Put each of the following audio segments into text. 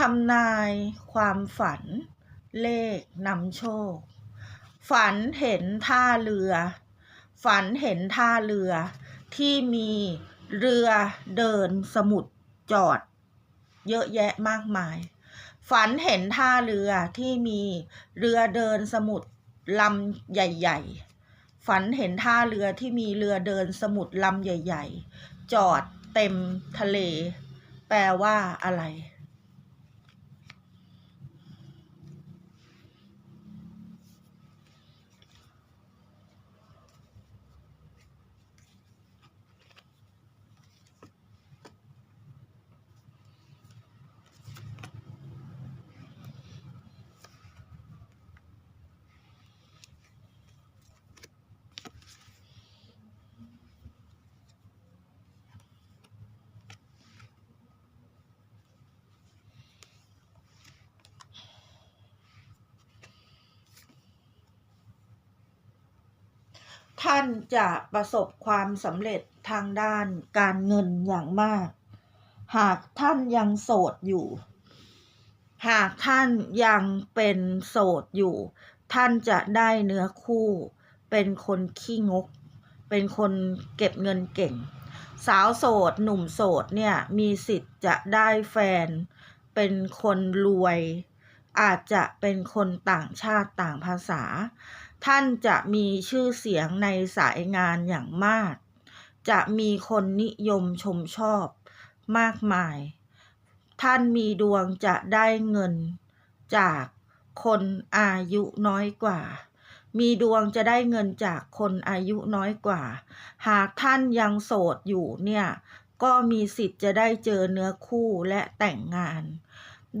ทำนายความฝัน เลขนำโชค ฝันเห็นท่าเรือ ฝันเห็นท่าเรือ ที่มีเรือเดินสมุทรจอด เยอะแยะมากมาย ฝันเห็นท่าเรือที่มีเรือเดินสมุทรลำใหญ่ ๆ ฝันเห็นท่าเรือที่มีเรือเดินสมุทรลำใหญ่ ๆ จอดเต็มทะเล แปลว่าอะไร ท่านจะประสบความสำเร็จทางด้านการเงินอย่างมาก หากท่านยังโสดอยู่ หากท่านยังเป็นโสดอยู่ ท่านจะได้เนื้อคู่ เป็นคนขี้งก เป็นคนเก็บเงินเก่ง สาวโสดหนุ่มโสดเนี่ยมีสิทธิ์จะได้แฟน เป็นคนรวย อาจจะเป็นคนต่างชาติต่างภาษา ท่านจะมีชื่อเสียงในสายงานอย่างมาก จะมีคนนิยมชมชอบมากมาย ท่านมีดวงจะได้เงินจากคนอายุน้อยกว่า มีดวงจะได้เงินจากคนอายุน้อยกว่า หากท่านยังโสดอยู่เนี่ย ก็มีสิทธิ์จะได้เจอเนื้อคู่และแต่งงาน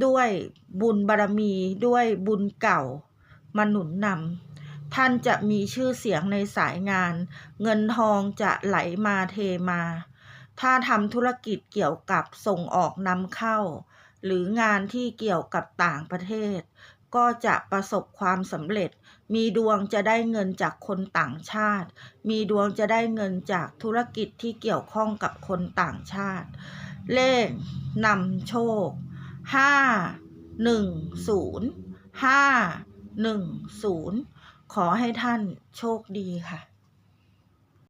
ด้วยบุญบารมีด้วยบุญเก่ามาหนุนนำท่านจะมีชื่อเสียงในสายงาน เงินทองจะไหลมาเทมา ถ้าทำธุรกิจเกี่ยวกับส่งออกนำเข้า หรืองานที่เกี่ยวกับต่างประเทศ ก็จะประสบความสำเร็จ มีดวงจะได้เงินจากคนต่างชาติ มีดวงจะได้เงินจากธุรกิจที่เกี่ยวข้องกับคนต่างชาติ เลขนำโชค ห้าหนึ่งศูนย์ห้าหนึ่งศูนย์ขอให้ท่านโชคดีค่ะ